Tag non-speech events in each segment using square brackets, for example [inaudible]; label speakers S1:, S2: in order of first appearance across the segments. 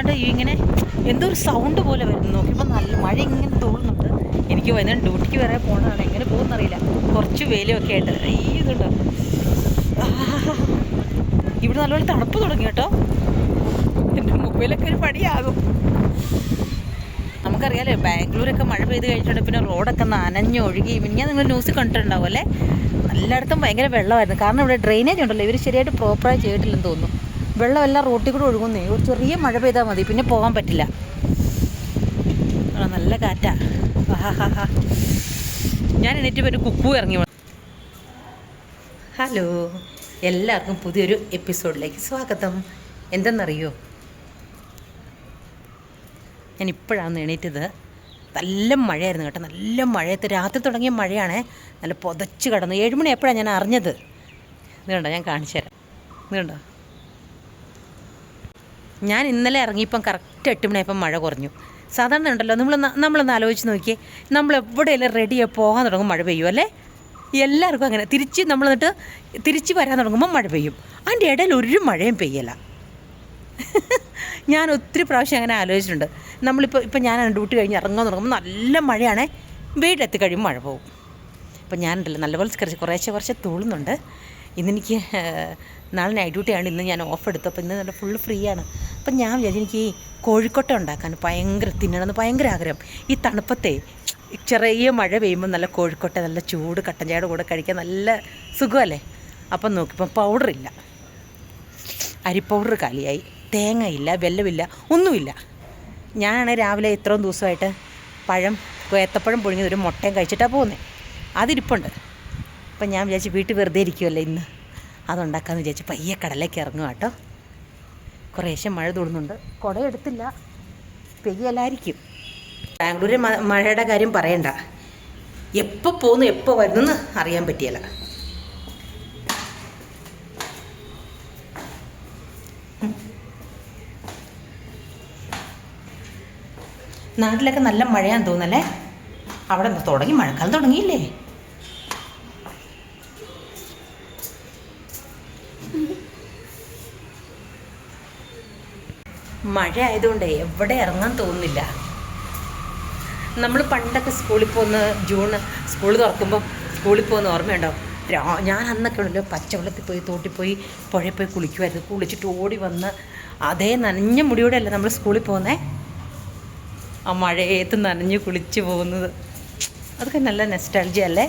S1: എന്നിട്ട് ഇങ്ങനെ എന്തോ ഒരു സൗണ്ട് പോലെ വരുന്നു. നോക്കിയപ്പോൾ നല്ല മഴ ഇങ്ങനെ തോന്നുന്നുണ്ട് എനിക്ക് വൈകുന്നേരം ഡ്യൂട്ടിക്ക് വരെ പോകണതാണ് എങ്ങനെ പോകുന്നറിയില്ല കുറച്ച് വെയിലൊക്കെ ആയിട്ട്. ഈ ഇതുണ്ട്? ഇവിടെ നല്ലപോലെ തണുപ്പ് തുടങ്ങി കേട്ടോ. എന്റെ മൊബൈലൊക്കെ ഒരു പടിയാകും നമുക്കറിയാലോ ബാംഗ്ലൂരൊക്കെ മഴ പെയ്ത് കഴിഞ്ഞിട്ടുണ്ട് പിന്നെ റോഡൊക്കെ നനഞ്ഞ് ഒഴുകി. പിന്നെ നിങ്ങൾ ന്യൂസ് കണ്ടിട്ടുണ്ടാവും അല്ലേ? എല്ലായിടത്തും ഭയങ്കര വെള്ളമായിരുന്നു. കാരണം ഇവിടെ ഡ്രെയിനേജ് ഉണ്ടല്ലോ. ഇവർ ശരിയായിട്ട് പ്രോപ്പറായി ചെയ്തിട്ടില്ലെന്ന് തോന്നുന്നു. വെള്ളമെല്ലാം റോട്ടിൽ കൂടെ ഒഴുകുന്നേ. ഒരു ചെറിയ മഴ പെയ്താൽ മതി. പിന്നെ പോകാൻ പറ്റില്ല. നല്ല കാറ്റാ. ഞാൻ എണീറ്റ് ഒരു കുക്കു ഇറങ്ങി. ഹലോ. എല്ലാവർക്കും പുതിയൊരു എപ്പിസോഡിലേക്ക് സ്വാഗതം. എന്തെന്നറിയോ? ഞാൻ ഇപ്പോഴാണ് എണീറ്റത് നല്ല മഴയായിരുന്നു കേട്ടോ. നല്ല മഴയത്ത് രാത്രി തുടങ്ങിയ മഴയാണേ. നല്ല പുതച്ച് കിടന്നു. ഏഴുമണി എപ്പോഴാണ് ഞാൻ അറിഞ്ഞത്. ഇതുകൊണ്ടോ കണ്ടോ? ഞാൻ കാണിച്ചു തരാം. ഇതുകൊണ്ടോ കണ്ടോ? ഞാൻ ഇന്നലെ ഇറങ്ങിയപ്പം കറക്റ്റ് എട്ട് മണിയായപ്പം മഴ കുറഞ്ഞു. സാധാരണ ഉണ്ടല്ലോ നമ്മൾ നമ്മളൊന്ന് ആലോചിച്ച് നോക്കിയേ നമ്മൾ എവിടെയെല്ലാം റെഡിയായി പോകാൻ തുടങ്ങും മഴ പെയ്യും അല്ലേ? എല്ലാവർക്കും അങ്ങനെ തിരിച്ച് നമ്മൾ എന്നിട്ട് തിരിച്ച് വരാൻ തുടങ്ങുമ്പോൾ മഴ പെയ്യും. അതിന്റെ ഇടയിൽ ഒരു മഴയും പെയ്യല [laughs] ഞാൻ ഒത്തിരി പ്രാവശ്യം അങ്ങനെ ആലോചിച്ചിട്ടുണ്ട്. നമ്മളിപ്പോൾ ഇപ്പം ഞാൻ ഡ്യൂട്ടി കഴിഞ്ഞ് ഇറങ്ങാൻ തുടങ്ങുമ്പോൾ നല്ല മഴയാണേ വീട്ടിലെത്തി കഴിയുമ്പോൾ മഴ പോകും അപ്പം ഞാനുണ്ടല്ലോ നല്ലപോലെ കുറച്ച് കുറേശ്ശെ കുറച്ച് തൂളുന്നുണ്ട് ഇന്നെനിക്ക് നാളെ നൈറ്റ് ഡ്യൂട്ടിയാണ് ഇന്ന് ഞാൻ ഓഫ് എടുത്തു. അപ്പോൾ ഇന്ന് നല്ല ഫുള്ള് ഫ്രീ ആണ്. അപ്പം ഞാൻ വിചാരിച്ചു എനിക്ക് ഈ കോഴിക്കോട്ട ഉണ്ടാക്കാൻ ഭയങ്കര തിന്നണമെന്ന് ഭയങ്കര ആഗ്രഹം. ഈ തണുപ്പത്തെ ചെറിയ മഴ പെയ്യുമ്പോൾ നല്ല കോഴിക്കോട്ട നല്ല ചൂട് കട്ടൻ ചായയുടെ കൂടെ കഴിക്കാൻ നല്ല സുഖമല്ലേ? അപ്പം പൗഡർ ഇല്ല. അരി പൗഡർ കാലിയായി. തേങ്ങയില്ല വെല്ലമില്ല ഒന്നുമില്ല. ഞാനാണെങ്കിൽ രാവിലെ ഇത്രയും ദിവസമായിട്ട് പഴം ഏത്തപ്പഴം പുഴുങ്ങിയത് ഒരു മുട്ടയും കഴിച്ചിട്ടാണ് പോകുന്നത് അതിരിപ്പുണ്ട്. അപ്പം ഞാൻ വിചാരിച്ചു വീട്ടിൽ വെറുതെ ഇരിക്കുമല്ലോ ഇന്ന്. അതുണ്ടാക്കാമെന്ന് വിചാരിച്ചു പയ്യെ കടലേക്ക് ഇറങ്ങുക കേട്ടോ കുറേശ്ശെ മഴ തൊടുന്നുണ്ട്. കുട എടുത്തില്ല. പെയ്യലായിരിക്കും. ബാംഗ്ലൂരിൽ മഴയുടെ കാര്യം പറയണ്ട. എപ്പോൾ പോകുന്നു എപ്പോൾ വരുന്നെന്ന് അറിയാൻ പറ്റിയല്ല. നാട്ടിലൊക്കെ നല്ല മഴയാന്ന് തോന്നല്ലേ അവിടെ തുടങ്ങി? മഴക്കാലം തുടങ്ങിയില്ലേ? മഴ ആയതുകൊണ്ട് എവിടെ ഇറങ്ങാൻ തോന്നുന്നില്ല. നമ്മൾ പണ്ടൊക്കെ സ്കൂളിൽ പോകുന്ന ജൂൺ സ്കൂൾ തുറക്കുമ്പോൾ സ്കൂളിൽ പോകുന്ന ഓർമ്മയുണ്ടോ? ഞാൻ അന്നൊക്കെ ഉണ്ടല്ലോ പച്ചവെള്ളത്തിൽ പോയി തോട്ടിൽ പോയി പുഴയിൽ പോയി കുളിക്കുമായിരുന്നു കുളിച്ചിട്ട് ഓടി വന്ന് അതേ നനഞ്ഞ മുടിയോടെ അല്ല നമ്മൾ സ്കൂളിൽ പോകുന്നേ? ആ മഴയത്ത് നനഞ്ഞ് കുളിച്ച് പോകുന്നത്. അതൊക്കെ നല്ല നെസ്റ്റാൾജി അല്ലേ?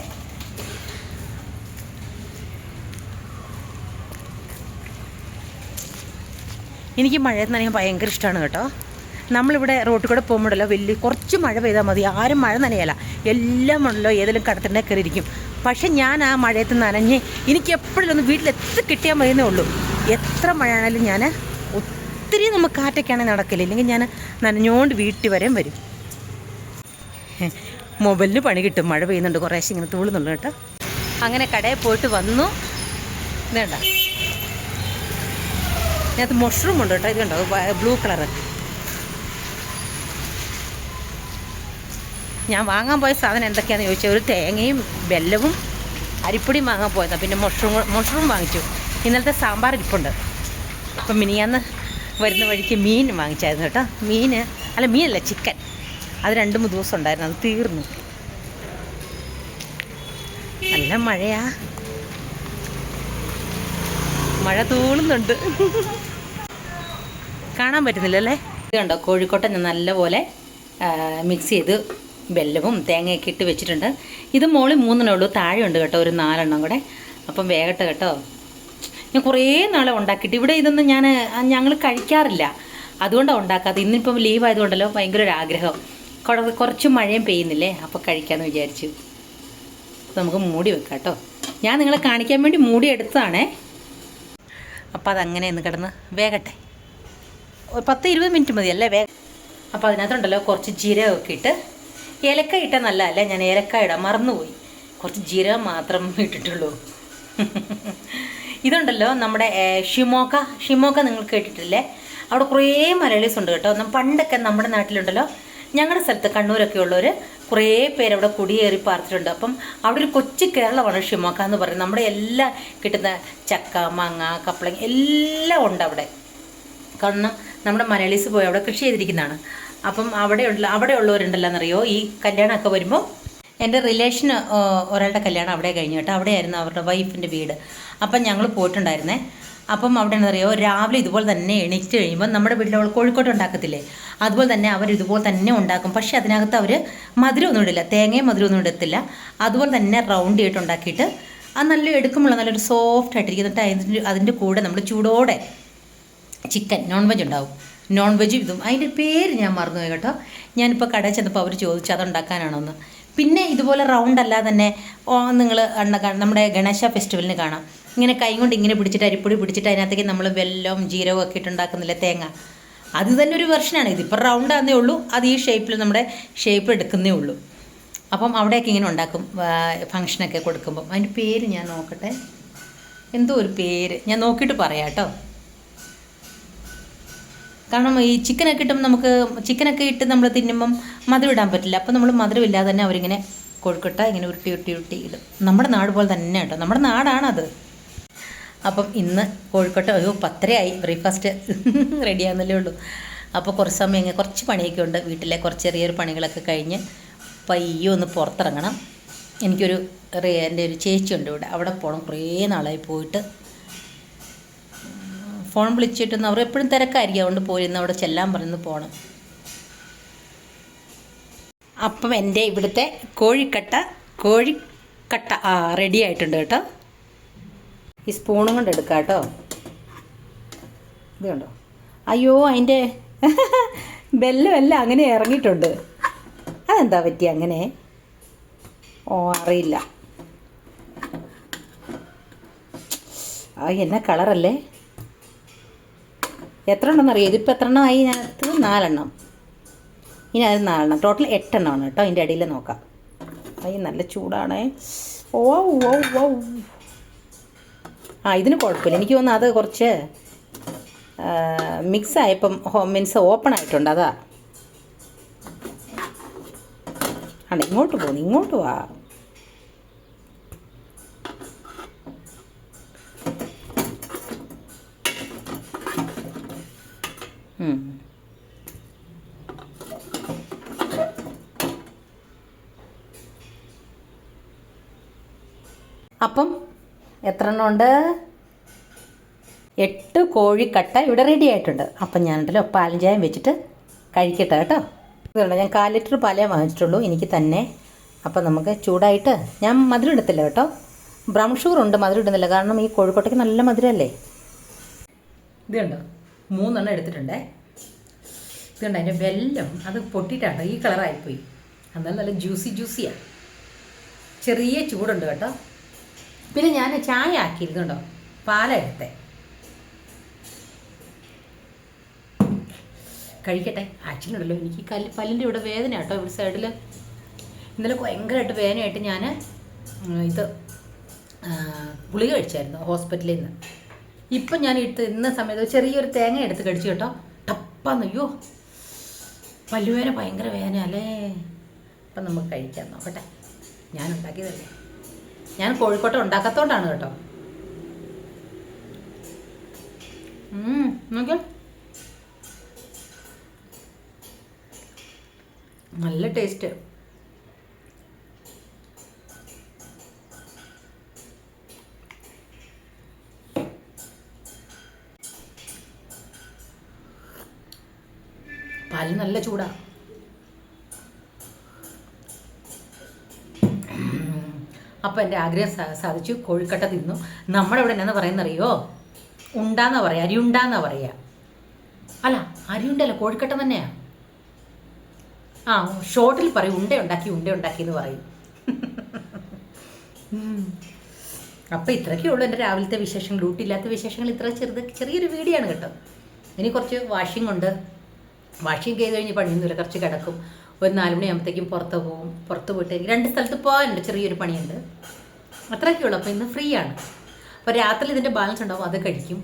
S1: എനിക്ക് മഴയത്ത് നനയാൻ ഭയങ്കര ഇഷ്ടമാണ് കേട്ടോ. നമ്മളിവിടെ റോട്ടിൽ കൂടെ പോകുമ്പോഴല്ലോ വലിയ കുറച്ച് മഴ പെയ്താൽ മതി. ആരും മഴ നനയല്ല. എല്ലാം ഉണ്ടല്ലോ ഏതെങ്കിലും കടത്തിന്റെ കയറിയിരിക്കും പക്ഷേ ഞാൻ ആ മഴയത്ത് നനഞ്ഞ് എനിക്ക് എപ്പോഴും ഒന്ന് വീട്ടിൽ വീട്ടിലെത്തി കിട്ടിയാൽ മതിയെന്നേ ഉള്ളൂ. എത്ര മഴയാണെങ്കിലും ഞാൻ ഒത്തിരി നമുക്ക് കാറ്റൊക്കെയാണെങ്കിൽ നടക്കില്ല ഇല്ലെങ്കിൽ ഞാൻ നനഞ്ഞുകൊണ്ട് വീട്ടിൽ വരെയും വരും. മൊബൈലിന് പണി കിട്ടും. മഴ പെയ്യുന്നുണ്ട്. കുറേശ്ശെ ഇങ്ങനെ തൂളുന്നുള്ളൂ കേട്ടോ. അങ്ങനെ കടയിൽ പോയിട്ട് വന്നു. വേണ്ട. ഇതിനകത്ത് മഷ്റൂം ഉണ്ട് കേട്ടോ. ഇത് കണ്ടോ? ബ്ലൂ കളറ് ഞാൻ വാങ്ങാൻ പോയ സാധനം എന്തൊക്കെയാണെന്ന് ചോദിച്ചാൽ ഒരു തേങ്ങയും ബെല്ലവും അരിപ്പൊടിയും വാങ്ങാൻ പോയതാണ് പിന്നെ മഷ്റൂം മഷ്റൂം വാങ്ങിച്ചു. ഇന്നലത്തെ സാമ്പാർ ഇരിപ്പുണ്ട്. അപ്പം മിനിയാന്ന് വരുന്ന വഴിക്ക് മീൻ വാങ്ങിച്ചായിരുന്നു കേട്ടോ. മീൻ അല്ല മീനല്ല ചിക്കൻ. അത് രണ്ട് മൂന്ന് ദിവസം ഉണ്ടായിരുന്നു. അത് തീർന്നു. നല്ല മഴയാ. മഴ തൂളുന്നുണ്ട്. കാണാൻ പറ്റുന്നില്ല അല്ലേ? ഇത് കണ്ടോ കോഴിക്കോട്ടെ നല്ലപോലെ മിക്സ് ചെയ്ത് വെല്ലവും തേങ്ങയൊക്കെ ഇട്ട് വെച്ചിട്ടുണ്ട്. ഇത് മോളിൽ മൂന്നെണ്ണേ ഉള്ളൂ താഴെ ഉണ്ട് കേട്ടോ ഒരു നാലെണ്ണം കൂടെ. അപ്പം വേഗട്ടെ കേട്ടോ. ഞാൻ കുറേ നാളെ ഉണ്ടാക്കിയിട്ട് ഇവിടെ ഇതൊന്നും ഞാൻ ഞങ്ങൾ കഴിക്കാറില്ല. അതുകൊണ്ടാണ് ഉണ്ടാക്കാത്തത്. ഇന്നിപ്പം ലീവ് ആയതുകൊണ്ടല്ലോ ഭയങ്കര ഒരു ആഗ്രഹം. കുറ- കുറച്ച് മഴയും പെയ്യുന്നില്ലേ അപ്പോൾ കഴിക്കാമെന്ന് വിചാരിച്ചു. നമുക്ക് മൂടി വെക്കാം കേട്ടോ. ഞാൻ നിങ്ങളെ കാണിക്കാൻ വേണ്ടി മൂടി എടുത്തതാണേ. അപ്പോൾ അതങ്ങനെ ഒന്ന് കിടന്ന് വേഗട്ടെ. ഒരു പത്ത് ഇരുപത് മിനിറ്റ് മതി അല്ലേ വേഗം അപ്പോൾ അതിനകത്തുണ്ടല്ലോ കുറച്ച് ജീരകമൊക്കെ ഇട്ട് ഏലക്ക നല്ല അല്ലേ ഞാൻ ഏലക്ക ഇടാൻ മറന്നുപോയി. കുറച്ച് ജീരകം മാത്രം [laughs] ഇട്ടിട്ടുള്ളൂ. ഇതുണ്ടല്ലോ നമ്മുടെ ഷിമോക്ക. ഷിമോക്ക നിങ്ങൾ കേട്ടിട്ടില്ലേ? അവിടെ കുറേ മലയാളീസ് ഉണ്ട് കേട്ടോ. പണ്ടൊക്കെ നമ്മുടെ നാട്ടിലുണ്ടല്ലോ. ഞങ്ങളുടെ സ്ഥലത്ത് കണ്ണൂരൊക്കെ ഉള്ളവർ കുറേ പേര് അവിടെ കുടിയേറി പാർത്തിട്ടുണ്ട്. അപ്പം അവിടെ ഒരു കൊച്ചു കേരളമാണ് ഷിമോക്ക എന്ന് പറയുന്നത്. നമ്മുടെ എല്ലാം കിട്ടുന്ന ചക്ക മാങ്ങ കപ്പളങ്ങ എല്ലാം ഉണ്ട് അവിടെ. കാരണം നമ്മുടെ മലയാളീസ് പോയി അവിടെ കൃഷി ചെയ്തിരിക്കുന്നതാണ്. അപ്പം അവിടെ ഉള്ള അവിടെ ഉള്ളവരുണ്ടല്ലോ എന്നറിയോ ഈ കല്യാണമൊക്കെ വരുമ്പോൾ എന്റെ റിലേഷൻ ഒരാളുടെ കല്യാണം അവിടെ കഴിഞ്ഞു കേട്ടോ. അവിടെയായിരുന്നു അവരുടെ വൈഫിന്റെ വീട്. അപ്പം ഞങ്ങൾ പോയിട്ടുണ്ടായിരുന്നേ. അപ്പം അവിടെ എന്നറിയോ രാവിലെ ഇതുപോലെ തന്നെ എണീറ്റ് കഴിയുമ്പോൾ നമ്മുടെ വീട്ടിൽ അവൾ കോഴിക്കോട്ട് ഉണ്ടാക്കത്തില്ലേ? അതുപോലെ തന്നെ അവർ ഇതുപോലെ തന്നെ ഉണ്ടാക്കും. പക്ഷേ അതിനകത്ത് അവർ മധുരമൊന്നും ഇടില്ല. തേങ്ങയും മധുരമൊന്നും ഇടത്തില്ല. അതുപോലെ തന്നെ റൗണ്ട് ചെയ്തിട്ട് ഉണ്ടാക്കിയിട്ട് അത് നല്ല എടുക്കുമ്പോൾ നല്ലൊരു സോഫ്റ്റ് ആയിട്ടിരിക്കും. എന്നിട്ട് അതിന്റെ അതിന്റെ കൂടെ നമ്മൾ ചൂടോടെ ചിക്കൻ നോൺ വെജ് ഉണ്ടാവും. നോൺ വെജും ഇതും. അതിന്റെ പേര് ഞാൻ മറന്നുപോയി കേട്ടോ. ഞാനിപ്പോൾ കടയിൽ ചെന്നപ്പോൾ അവർ ചോദിച്ചു അതുണ്ടാക്കാനാണോന്ന്. പിന്നെ ഇതുപോലെ റൗണ്ട് അല്ലാതെ തന്നെ നിങ്ങൾ നമ്മുടെ ഗണേശ ഫെസ്റ്റിവലിന് കാണാം. ഇങ്ങനെ കൈ കൊണ്ട് ഇങ്ങനെ പിടിച്ചിട്ട് അരിപ്പൊടി പിടിച്ചിട്ട് അതിനകത്തേക്ക് നമ്മൾ വെല്ലവും ജീരകവും ഒക്കെ ഇട്ടുണ്ടാക്കുന്നില്ല തേങ്ങ. അത് തന്നെ ഒരു വെർഷനാണ് ഇതിപ്പോൾ റൗണ്ട് ആകുന്നേ ഉള്ളൂ. അത് ഈ ഷേപ്പിൽ നമ്മുടെ ഷേപ്പ് എടുക്കുന്നേ ഉള്ളൂ. അപ്പം അവിടെയൊക്കെ ഇങ്ങനെ ഉണ്ടാക്കും ഫങ്ഷനൊക്കെ കൊടുക്കുമ്പം. അതിന്റെ പേര് ഞാൻ നോക്കട്ടെ. എന്തോ ഒരു പേര്. ഞാൻ നോക്കിയിട്ട് പറയാം കേട്ടോ. കാരണം ഈ ചിക്കനൊക്കെ ഇട്ടും നമുക്ക് ചിക്കനൊക്കെ ഇട്ട് നമ്മൾ തിന്നുമ്പം മധുരം ഇടാൻ പറ്റില്ല. അപ്പോൾ നമ്മൾ മധുരം ഇല്ലാതെ തന്നെ അവരിങ്ങനെ കൊഴുക്കട്ട ഇങ്ങനെ ഉരുട്ടി ഉരുട്ടി ഉരുട്ടി ഇടും. നമ്മുടെ നാട് പോലെ തന്നെ കേട്ടോ. നമ്മുടെ നാടാണത്. അപ്പം ഇന്ന് കോഴിക്കോട്ട് അയ്യോ പത്തരയായി. ബ്രേക്ക്ഫാസ്റ്റ് [laughs] റെഡിയാകുന്നല്ലേ ഉള്ളൂ. അപ്പോൾ കുറച്ച് സമയം കുറച്ച് പണിയൊക്കെ ഉണ്ട്. വീട്ടിലെ കുറച്ച് ചെറിയൊരു പണികളൊക്കെ കഴിഞ്ഞ് പയ്യോ ഒന്ന് പുറത്തിറങ്ങണം. എനിക്കൊരു എന്റെ ഒരു ചേച്ചിയുണ്ട് ഇവിടെ. അവിടെ പോകണം കുറേ നാളായി പോയിട്ട് ഫോൺ വിളിച്ചിട്ടൊന്നും അവർ എപ്പോഴും തിരക്കായിരിക്കും. അതുകൊണ്ട് പോയിരുന്ന അവിടെ ചെല്ലാൻ പറയുന്നു പോകണം അപ്പം എന്റെ ഇവിടുത്തെ കോഴിക്കട്ട കോഴിക്കട്ട ആ റെഡി ആയിട്ടുണ്ട് കേട്ടോ. ഈ സ്പൂണും കൊണ്ട് എടുക്കാം കേട്ടോ. ഇത് കണ്ടോ? അയ്യോ അതിന്റെ [laughs] ബെല്ലുമെല്ലാം അങ്ങനെ ഇറങ്ങിയിട്ടുണ്ട്. അതെന്താ പറ്റി അങ്ങനെ? ഓ അറിയില്ല. ആ എന്ന കളറല്ലേ എത്ര എണ്ണം അറിയാം ഇതിപ്പോൾ എത്ര എണ്ണം ആയി ഇതിനകത്ത് നാലെണ്ണം. ഇനി അത് നാലെണ്ണം. ടോട്ടൽ എട്ടെണ്ണമാണ് കേട്ടോ. അതിന്റെ അടിയിൽ നോക്കാം. അയ്യ നല്ല ചൂടാണേ. ഓ ഓ ഓ ആ ഇതിന് കുഴപ്പമില്ല. എനിക്ക് തോന്നുന്നു അത് കുറച്ച് മിക്സ് ആയപ്പം മീൻസ് ഓപ്പൺ ആയിട്ടുണ്ട്. അതാ. ആണ്? ഇങ്ങോട്ട് പോകുന്നു ഇങ്ങോട്ട് വാ. അപ്പം എത്ര എണ്ണം ഉണ്ട് എട്ട് കോഴിക്കട്ട ഇവിടെ റെഡി ആയിട്ടുണ്ട്. അപ്പം ഞാനുണ്ടല്ലോ പാലും ചായം വെച്ചിട്ട് കഴിക്കട്ടെ കേട്ടോ. ഇതുണ്ട് ഞാൻ കാൽ ലിറ്റർ പാലേ വാങ്ങിച്ചിട്ടുള്ളൂ എനിക്ക് തന്നെ. അപ്പം നമുക്ക് ചൂടായിട്ട് ഞാൻ മധുരം ഇടത്തില്ല കേട്ടോ. ബ്രൗൺ ഷുഗർ ഉണ്ട് മധുരം ഇടുന്നില്ല. കാരണം ഈ കോഴിക്കോട്ടയ്ക്ക് നല്ല മധുരമല്ലേ? ഇത് കണ്ടോ? മൂന്നെണ്ണം എടുത്തിട്ടുണ്ടേ. ഇതുകൊണ്ട് അതിന്റെ വെല്ലം. അത് പൊട്ടിയിട്ടാണ്. ഈ കളറായിപ്പോയി. എന്നാലും നല്ല ജ്യൂസി ജ്യൂസിയാണ് ചെറിയ ചൂടുണ്ട് കേട്ടോ. പിന്നെ ഞാൻ ചായ ആക്കിയിരുന്നുണ്ടോ പാലെടുത്തേ കഴിക്കട്ടെ. അച്ഛനുണ്ടല്ലോ. എനിക്ക് കല്ല് പല്ലിന്റെ ഇവിടെ വേദന കേട്ടോ ഇവിടെ സൈഡിൽ ഇന്നലെ ഭയങ്കരമായിട്ട് വേദനയായിട്ട് ഞാൻ ഇത് ഗുളിക കഴിച്ചായിരുന്നു ഹോസ്പിറ്റലിൽ നിന്ന്. ഇപ്പം ഞാൻ എടുത്ത് ഇന്ന സമയത്ത് ചെറിയൊരു തേങ്ങ എടുത്ത് കടിച്ചു കേട്ടോ. ടപ്പാന്ന് അയ്യോ. പല്ലുവേന ഭയങ്കര വേദന അല്ലേ? അപ്പം നമുക്ക് കഴിക്കാം നോക്കട്ടെ. ഞാൻ ഉണ്ടാക്കിയതല്ലേ? ഞാൻ കോഴിക്കോട്ടെ ഉണ്ടാക്കാത്തോണ്ടാണ് കേട്ടോ. നോക്കിയോ നല്ല ടേസ്റ്റ്. പാൽ നല്ല ചൂടാ. അപ്പം എന്റെ ആഗ്രഹം സാധിച്ചു. കോഴിക്കട്ട തിന്നു. നമ്മുടെ ഇവിടെ എന്നാ പറയുന്നറിയോ? ഉണ്ടാന്നാ പറയുക അരിയുണ്ടാന്നാ പറയുക അല്ല അരി ഉണ്ടല്ല കോഴിക്കട്ട തന്നെയാ. ആ ഷോർട്ടിൽ പറയും ഉണ്ട ഉണ്ടാക്കി ഉണ്ട ഉണ്ടാക്കി എന്ന് പറയും. അപ്പം ഇത്രയൊക്കെ ഉള്ളൂ എന്റെ രാവിലത്തെ വിശേഷങ്ങൾ. ഡ്യൂട്ടി ഇല്ലാത്ത വിശേഷങ്ങൾ. ഇത്ര ചെറുത് ചെറിയൊരു വീഡിയോ ആണ് കേട്ടോ. ഇനി കുറച്ച് വാഷിംഗ് ഉണ്ട്. വാഷിംഗ് ചെയ്ത് കഴിഞ്ഞ് പണിയൊന്നുമില്ല കുറച്ച് കിടക്കും. ഒരു നാല് മണിയാകുമ്പോഴത്തേക്കും പുറത്ത് പോകും പുറത്ത് പോയിട്ട് രണ്ട് സ്ഥലത്ത് പോകാനുണ്ട്. ചെറിയൊരു പണിയുണ്ട്. അത്രയൊക്കെ ഉള്ളൂ. അപ്പോൾ ഇന്ന് ഫ്രീ ആണ്. അപ്പോൾ രാത്രി ഇതിന്റെ ബാലൻസ് ഉണ്ടാവും. അത് കഴിക്കും.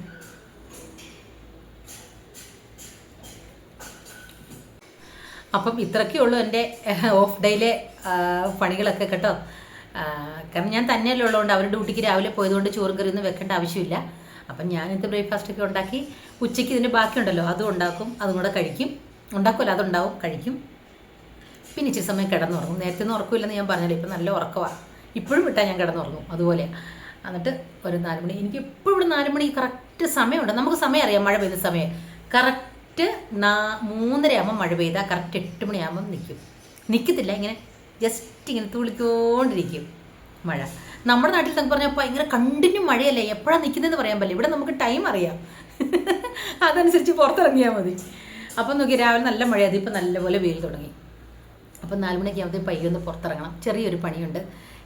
S1: അപ്പം ഇത്രയൊക്കെ ഉള്ളൂ എന്റെ ഓഫ് ഡേയിലെ പണികളൊക്കെ കേട്ടോ. കാരണം ഞാൻ തന്നെയല്ലേ ഉള്ളതുകൊണ്ട് അവർ ഡ്യൂട്ടിക്ക് രാവിലെ പോയതുകൊണ്ട് ചോറും കറിയൊന്നും വെക്കേണ്ട ആവശ്യമില്ല. അപ്പം ഞാനിത് ബ്രേക്ക്ഫാസ്റ്റൊക്കെ ഉണ്ടാക്കി ഉച്ചയ്ക്ക് ഇതിന് ബാക്കിയുണ്ടല്ലോ അതും ഉണ്ടാക്കും അതും കൂടെ കഴിക്കും. ഉണ്ടാക്കുമല്ലോ അതുണ്ടാവും കഴിക്കും. പിന്നെ ഇച്ചിരി സമയം കിടന്നുറങ്ങും. നേരത്തെ ഒന്നും ഉറക്കമില്ലെന്ന് ഞാൻ പറഞ്ഞല്ലോ ഇപ്പം നല്ല ഉറക്കമാണ് ഇപ്പോഴും വിട്ടാൽ ഞാൻ കിടന്നുറങ്ങും അതുപോലെ. എന്നിട്ട് ഒരു നാല് മണി എനിക്ക് എപ്പോഴും നാല് മണി കറക്റ്റ് സമയമുണ്ട്. നമുക്ക് സമയം അറിയാം മഴ പെയ്യുന്ന സമയം. കറക്റ്റ് നാ മൂന്നരയാകുമ്പോൾ മഴ പെയ്താൽ കറക്റ്റ് എട്ട് മണിയാകുമ്പോൾ നിൽക്കും. നിൽക്കത്തില്ല ഇങ്ങനെ ജസ്റ്റ് ഇങ്ങനെ തുളിക്കോണ്ടിരിക്കും മഴ. നമ്മുടെ നാട്ടിൽ നമുക്ക് പറഞ്ഞാൽ ഭയങ്കര കണ്ടിന്യൂ മഴയല്ലേ? എപ്പോഴാണ് നിൽക്കുന്നതെന്ന് പറയാൻ പറ്റില്ല. ഇവിടെ നമുക്ക് ടൈം അറിയാം. [laughs] അതനുസരിച്ച് പുറത്തിറങ്ങിയാൽ മതി. അപ്പം നോക്കി രാവിലെ നല്ല മഴയാണ് ഇപ്പം നല്ലപോലെ വെയിൽ തുടങ്ങി. അപ്പം നാല് മണിക്ക് ആകുമ്പോൾ പയ്യെ ഒന്ന് പുറത്തിറങ്ങണം. ചെറിയൊരു പണിയുണ്ട്.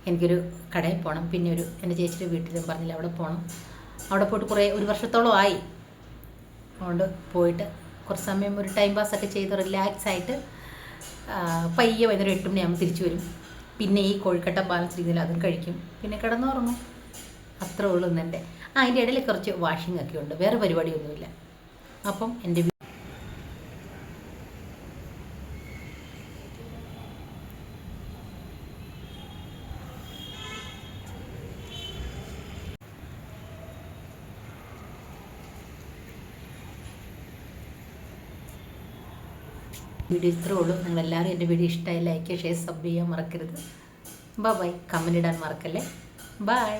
S1: എനിക്കൊരു കടയിൽ പോകണം പിന്നെ ഒരു എന്റെ ചേച്ചിയുടെ വീട്ടിലും പറഞ്ഞില്ല അവിടെ പോകണം അവിടെ പോയിട്ട് കുറേ ഒരു വർഷത്തോളം ആയി. അതുകൊണ്ട് പോയിട്ട് കുറച്ച് സമയം ഒരു ടൈം പാസ്സൊക്കെ ചെയ്ത് റിലാക്സ് ആയിട്ട് പയ്യെ വൈകുന്നേരം എട്ട് മണിയാകുമ്പോൾ തിരിച്ചു വരും. പിന്നെ ഈ കോഴിക്കട്ട ബാലൻസ് രീതിയിൽ അതും കഴിക്കും. പിന്നെ കിടന്നുറങ്ങും. അത്രേ ഉള്ളൂ എന്റെ ആ അതിന്റെ ഇടയിൽ കുറച്ച് വാഷിംഗ് ഒക്കെ ഉണ്ട്. വേറെ പരിപാടിയൊന്നുമില്ല. അപ്പം എന്റെ വീഡിയോ ഇത്രേ ഉള്ളൂ. നിങ്ങളെല്ലാവരും എന്റെ വീഡിയോ ഇഷ്ടമായി ലൈക്ക് ഷെയർ സബ് ചെയ്യാൻ മറക്കരുത്. ബൈ ബൈ കമന്റ് ഇടാൻ മറക്കല്ലേ? ബൈ